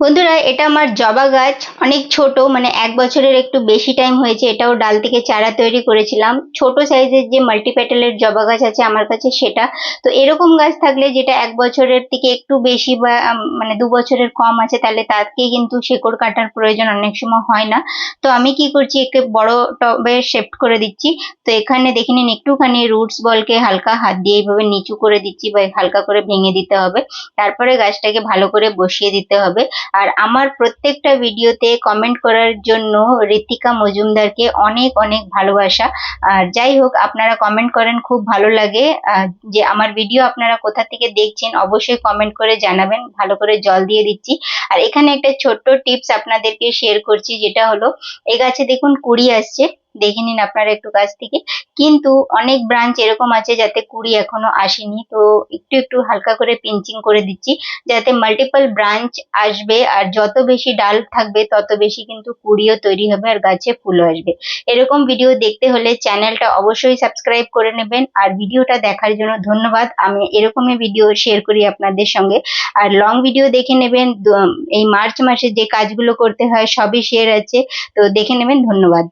বন্ধুরা, এটা আমার জবা গাছ। অনেক ছোট মানে এক বছরের একটু বেশি টাইম হয়েছে, এটাও ডাল থেকে চারা তৈরি করেছিলাম। ছোট সাইজের যে মাল্টিপ্যাটেলের জবা গাছ আছে আমার কাছে সেটা। তো এরকম গাছ থাকলে যেটা এক বছরের থেকে একটু বেশি বা মানে দু বছরের কম আছে, তাহলে তাকে কিন্তু শেকড় কাটার প্রয়োজন অনেক সময় হয় না। তো আমি কি করছি, একে বড় টবে শেফট করে দিচ্ছি। তো এখানে দেখে নিন, একটুখানি রুটস বলকে হালকা হাত দিয়ে এইভাবে নিচু করে দিচ্ছি বা হালকা করে ভেঙে দিতে হবে। তারপরে গাছটাকে ভালো করে বসিয়ে দিতে হবে। আর আমার প্রত্যেকটা ভিডিওতে কমেন্ট করার জন্য ঋতিকা মজুমদারকে অনেক অনেক ভালোবাসা। আর যাই হোক, আপনারা কমেন্ট করেন, খুব ভালো লাগে। যে আমার ভিডিও আপনারা কোথা থেকে দেখছেন, অবশ্যই কমেন্ট করে জানাবেন। ভালো করে জল দিয়ে দিচ্ছি। আর এখানে একটা ছোট্ট টিপস আপনাদেরকে শেয়ার করছি, যেটা হলো, এই গাছে দেখুন কুড়ি আসছে। দেখে নিন আপনারা একটু কাছ থেকে। কিন্তু অনেক ব্রাঞ্চ এরকম আছে যাতে কুড়ি এখনও আসেনি। তো একটু একটু হালকা করে পিঞ্চিং করে দিচ্ছি। যাতে মাল্টিপল ব্রাঞ্চ আসবে আর যত বেশি ডাল থাকবে, তত বেশি কিন্তু কুড়িও তৈরি হবে আর গাছে ফুলও আসবে। এরকম ভিডিও দেখতে হলে চ্যানেলটা অবশ্যই সাবস্ক্রাইব করে নেবেন। আর ভিডিওটা দেখার জন্য ধন্যবাদ। আমি এরকমই ভিডিও শেয়ার করি আপনাদের সঙ্গে। আর লং ভিডিও দেখে নেবেন। এই মার্চ মাসে যে কাজগুলো করতে হয়, সবই শেয়ার আছে। তো দেখে নেবেন। ধন্যবাদ।